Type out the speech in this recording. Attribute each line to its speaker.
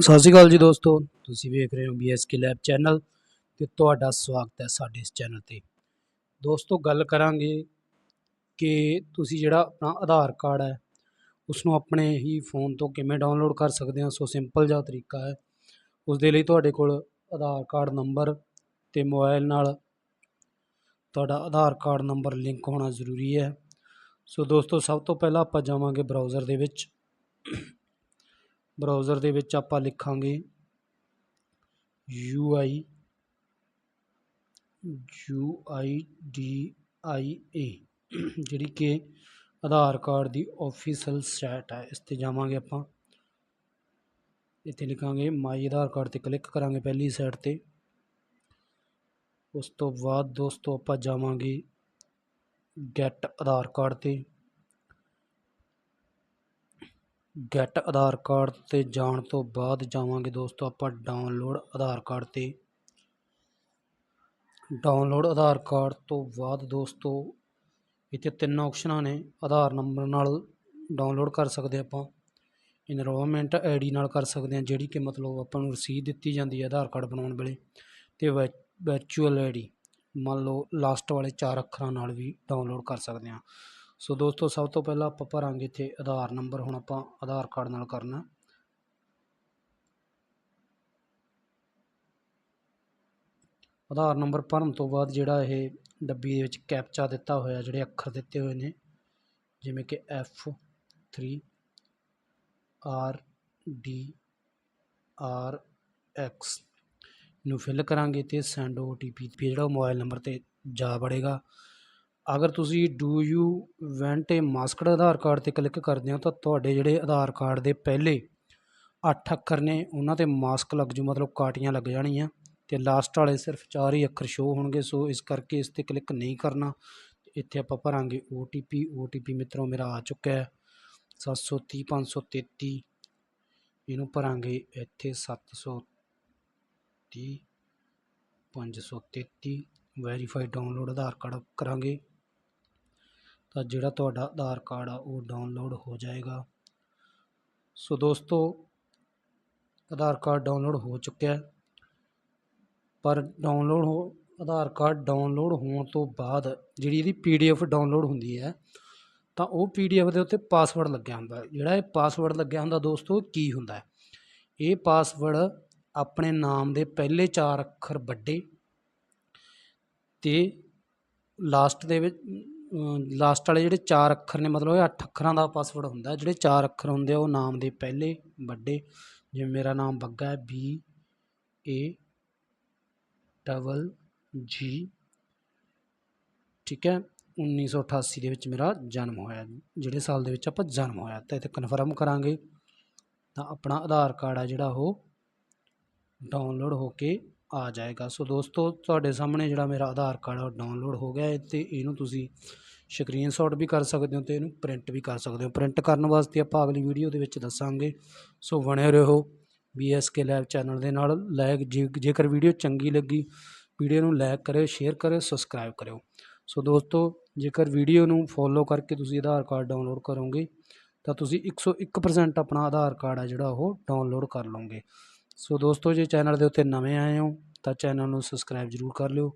Speaker 1: ਸਤਿ ਸ਼੍ਰੀ ਅਕਾਲ ਜੀ ਦੋਸਤੋ, ਤੁਸੀਂ ਵੇਖ ਰਹੇ ਹੋ ਬੀਐਸਕੇ ਲੈਬ ਚੈਨਲ ਤੇ ਤੁਹਾਡਾ ਸਵਾਗਤ ਹੈ ਸਾਡੇ ਇਸ ਚੈਨਲ ਤੇ। ਦੋਸਤੋ, ਗੱਲ ਕਰਾਂਗੇ ਕਿ ਤੁਸੀਂ ਜਿਹੜਾ ਆਪਣਾ ਆਧਾਰ ਕਾਰਡ ਹੈ ਉਸ ਨੂੰ ਆਪਣੇ ਹੀ ਫੋਨ ਤੋਂ ਕਿਵੇਂ ਡਾਊਨਲੋਡ ਕਰ ਸਕਦੇ ਹਾਂ? ਸੋ ਸਿੰਪਲ ਜਿਹਾ ਤਰੀਕਾ ਹੈ। ਉਸ ਦੇ ਲਈ ਤੁਹਾਡੇ ਕੋਲ ਆਧਾਰ ਕਾਰਡ ਨੰਬਰ ਤੇ ਮੋਬਾਈਲ ਨਾਲ ਤੁਹਾਡਾ ਆਧਾਰ ਕਾਰਡ ਨੰਬਰ ਲਿੰਕ ਹੋਣਾ ਜ਼ਰੂਰੀ ਹੈ। ਸੋ ਦੋਸਤੋ, ਸਭ ਤੋਂ ਪਹਿਲਾਂ ਆਪਾਂ ਜਾਵਾਂਗੇ ਬਰਾਊਜ਼ਰ ਦੇ ਵਿੱਚ। ਬਰਾਊਜ਼ਰ ਦੇ ਵਿੱਚ ਆਪਾਂ ਲਿਖਾਂਗੇ U I U I D I A ਜਿਹੜੀ ਕਿ ਆਧਾਰ ਕਾਰਡ ਦੀ ਆਫੀਸ਼ੀਅਲ ਸਾਈਟ ਹੈ। ਇਸ ਤੇ ਜਾਵਾਂਗੇ ਆਪਾਂ। ਇੱਥੇ ਲਿਖਾਂਗੇ ਮਾਈ ਆਧਾਰ ਕਾਰਡ ਤੇ ਕਲਿੱਕ ਕਰਾਂਗੇ ਪਹਿਲੀ ਸਾਈਡ ਤੇ। ਉਸ ਤੋਂ ਬਾਅਦ ਦੋਸਤੋ ਆਪਾਂ ਜਾਵਾਂਗੇ ਗੈਟ ਆਧਾਰ ਕਾਰਡ ਤੇ। ਗੈਟ ਆਧਾਰ ਕਾਰਡ ਤੇ ਜਾਣ ਤੋਂ ਬਾਅਦ ਜਾਵਾਂਗੇ ਦੋਸਤੋ, ਆਪਾਂ ਡਾਊਨਲੋਡ ਆਧਾਰ ਕਾਰਡ ਤੇ। ਡਾਊਨਲੋਡ ਆਧਾਰ ਕਾਰਡ ਤੋਂ ਬਾਅਦ ਦੋਸਤੋ, ਇੱਥੇ ਤਿੰਨ ਆਪਸ਼ਨਾਂ ਨੇ, ਆਧਾਰ ਨੰਬਰ ਨਾਲ ਡਾਊਨਲੋਡ ਕਰ ਸਕਦੇ ਆਪਾਂ। ਇਨਰੋਲਮੈਂਟ ਆਈਡੀ ਨਾਲ ਕਰ ਸਕਦੇ ਹਾਂ, ਜਿਹੜੀ ਕਿ ਮਤਲਬ ਆਪਾਂ ਨੂੰ ਰਸੀਦ ਦਿੱਤੀ ਜਾਂਦੀ ਹੈ ਆਧਾਰ ਕਾਰਡ ਬਣਾਉਣ ਵੇਲੇ। ਤੇ ਵਰਚੁਅਲ ਆਈਡੀ ਮੰਨ ਲਓ ਲਾਸਟ ਵਾਲੇ ਚਾਰ ਅੱਖਰਾਂ ਨਾਲ ਵੀ ਡਾਊਨਲੋਡ ਕਰ ਸਕਦੇ ਹਾਂ। ਸੋ ਦੋਸਤੋ, ਸਭ ਤੋਂ ਪਹਿਲਾਂ ਆਪਾਂ ਭਰਾਂਗੇ ਇੱਥੇ ਆਧਾਰ ਨੰਬਰ, ਹੁਣ ਆਪਾਂ ਆਧਾਰ ਕਾਰਡ ਨਾਲ ਕਰਨਾ। ਆਧਾਰ ਨੰਬਰ ਭਰਨ ਤੋਂ ਬਾਅਦ ਜਿਹੜਾ ਇਹ ਡੱਬੀ ਦੇ ਵਿੱਚ ਕੈਪਚਾ ਦਿੱਤਾ ਹੋਇਆ, ਜਿਹੜੇ ਅੱਖਰ ਦਿੱਤੇ ਹੋਏ ਨੇ, ਜਿਵੇਂ ਕਿ F 3 R D R X ਨੂੰ ਫਿਲ ਕਰਾਂਗੇ ਤੇ ਸੈਂਡ ਓ ਟੀ ਪੀ ਜਿਹੜਾ ਮੋਬਾਈਲ ਨੰਬਰ ਤੇ ਜਾ ਵੜੇਗਾ। ਅਗਰ ਤੁਸੀਂ do you want a masked Aadhaar card ਤੇ ਕਲਿੱਕ ਕਰਦੇ ਹੋ, ਤਾਂ ਤੁਹਾਡੇ ਜਿਹੜੇ ਆਧਾਰ ਕਾਰਡ ਦੇ ਪਹਿਲੇ ਅੱਠ ਅੱਖਰ ਨੇ, ਉਹਨਾਂ ਤੇ ਮਾਸਕ ਲੱਗ ਜੂ, ਮਤਲਬ ਕਾਟੀਆਂ ਲੱਗ ਜਾਣੀਆਂ ਅਤੇ ਲਾਸਟ ਵਾਲੇ ਸਿਰਫ ਚਾਰ ਹੀ ਅੱਖਰ ਸ਼ੋ ਹੋਣਗੇ ਸੋ ਇਸ ਕਰਕੇ ਇਸ ਤੇ ਕਲਿੱਕ ਨਹੀਂ ਕਰਨਾ। ਇੱਥੇ ਆਪਾਂ ਭਰਾਂਗੇ O T P O T P ਮਿੱਤਰੋ ਮੇਰਾ ਆ ਚੁੱਕਾ ਹੈ। 730 533 ਇਹਨੂੰ ਭਰਾਂਗੇ ਇੱਥੇ 730 533 ਵੈਰੀਫਾਈ ਡਾਊਨਲੋਡ ਆਧਾਰ ਕਾਰਡ ਕਰਾਂਗੇ। ਤਾਂ ਜਿਹੜਾ ਤੁਹਾਡਾ ਆਧਾਰ ਕਾਰਡ ਆ ਉਹ ਡਾਊਨਲੋਡ ਹੋ ਜਾਏਗਾ। ਸੋ ਦੋਸਤੋ, ਆਧਾਰ ਕਾਰਡ ਡਾਊਨਲੋਡ ਹੋ ਚੁੱਕਿਆ ਹੈ। ਪਰ ਡਾਊਨਲੋਡ ਹੋ, ਆਧਾਰ ਕਾਰਡ ਡਾਊਨਲੋਡ ਹੋਣ ਤੋਂ ਬਾਅਦ ਜਿਹੜੀ ਇਹਦੀ ਪੀਡੀਐਫ ਡਾਊਨਲੋਡ ਹੁੰਦੀ ਹੈ, ਤਾਂ ਉਹ ਪੀਡੀਐਫ ਦੇ ਉੱਤੇ ਪਾਸਵਰਡ ਲੱਗਿਆ ਹੁੰਦਾ ਜਿਹੜਾ ਇਹ ਪਾਸਵਰਡ ਲੱਗਿਆ ਹੁੰਦਾ ਦੋਸਤੋ ਕੀ ਹੁੰਦਾ ਹੈ? ਇਹ ਪਾਸਵਰਡ ਆਪਣੇ ਨਾਮ ਦੇ ਪਹਿਲੇ ਚਾਰ ਅੱਖਰ ਵੱਡੇ ਤੇ ਲਾਸਟ ਦੇ ਵਿੱਚ ਲਾਸਟ ਵਾਲੇ ਜਿਹੜੇ ਚਾਰ ਅੱਖਰ ਨੇ, ਮਤਲਬ ਇਹ ਅੱਠ ਅੱਖਰਾਂ ਦਾ ਪਾਸਵਰਡ ਹੁੰਦਾ ਜਿਹੜੇ ਚਾਰ ਅੱਖਰ ਹੁੰਦੇ ਆ, ਉਹ ਨਾਮ ਦੇ ਪਹਿਲੇ, ਵੱਡੇ, ਜਿਵੇਂ ਮੇਰਾ ਨਾਮ ਬੱਗਾ ਹੈ ਬੀ ਏ ਡਬਲ ਜੀ ਠੀਕ ਹੈ? 1988 ਦੇ ਵਿੱਚ ਮੇਰਾ ਜਨਮ ਹੋਇਆ। ਜਿਹੜੇ ਸਾਲ ਦੇ ਵਿੱਚ ਆਪਾਂ ਜਨਮ ਹੋਇਆ, ਤਾਂ ਇੱਥੇ ਕਨਫਰਮ ਕਰਾਂਗੇ। ਤਾਂ ਆਪਣਾ ਆਧਾਰ ਕਾਰਡ ਆ ਜਿਹੜਾ ਉਹ ਡਾਊਨਲੋਡ ਹੋ ਕੇ ਆ ਜਾਏਗਾ। ਸੋ ਦੋਸਤੋ, ਤੁਹਾਡੇ ਸਾਹਮਣੇ ਜਿਹੜਾ ਮੇਰਾ ਆਧਾਰ ਕਾਰਡ ਉਹ ਡਾਊਨਲੋਡ ਹੋ ਗਿਆ ਹੈ ਤੇ ਇਹਨੂੰ ਤੁਸੀਂ ਸਕਰੀਨਸ਼ਾਟ ਵੀ ਕਰ ਸਕਦੇ ਹੋ ਅਤੇ ਇਹਨੂੰ ਪ੍ਰਿੰਟ ਵੀ ਕਰ ਸਕਦੇ ਹੋ। ਪ੍ਰਿੰਟ ਕਰਨ ਵਾਸਤੇ ਆਪਾਂ ਅਗਲੀ ਵੀਡੀਓ ਦੇ ਵਿੱਚ ਦੱਸਾਂਗੇ। ਸੋ ਬਣੇ ਰਹੋ ਬੀਐਸਕੇ ਲਾਈਵ ਚੈਨਲ ਦੇ ਨਾਲ। ਲਾਇਕ ਜੇਕਰ ਵੀਡੀਓ ਚੰਗੀ ਲੱਗੀ ਵੀਡੀਓ ਨੂੰ ਲਾਇਕ ਕਰਿਓ ਸ਼ੇਅਰ ਕਰਿਓ ਸਬਸਕ੍ਰਾਈਬ ਕਰਿਓ। ਸੋ ਦੋਸਤੋ, ਜੇਕਰ ਵੀਡੀਓ ਨੂੰ ਫੋਲੋ ਕਰਕੇ ਤੁਸੀਂ ਆਧਾਰ ਕਾਰਡ ਡਾਊਨਲੋਡ ਕਰੋਗੇ, ਤਾਂ ਤੁਸੀਂ 101% ਆਪਣਾ ਆਧਾਰ ਕਾਰਡ ਆ ਜਿਹੜਾ ਉਹ ਡਾਊਨਲੋਡ ਕਰ ਲਓਗੇ। ਸੋ ਦੋਸਤੋ, ਜੇ ਚੈਨਲ ਦੇ ਉੱਤੇ ਨਵੇਂ ਆਏ ਹੋ, ਤਾਂ ਚੈਨਲ ਨੂੰ ਸਬਸਕ੍ਰਾਈਬ ਜ਼ਰੂਰ ਕਰ ਲਿਓ।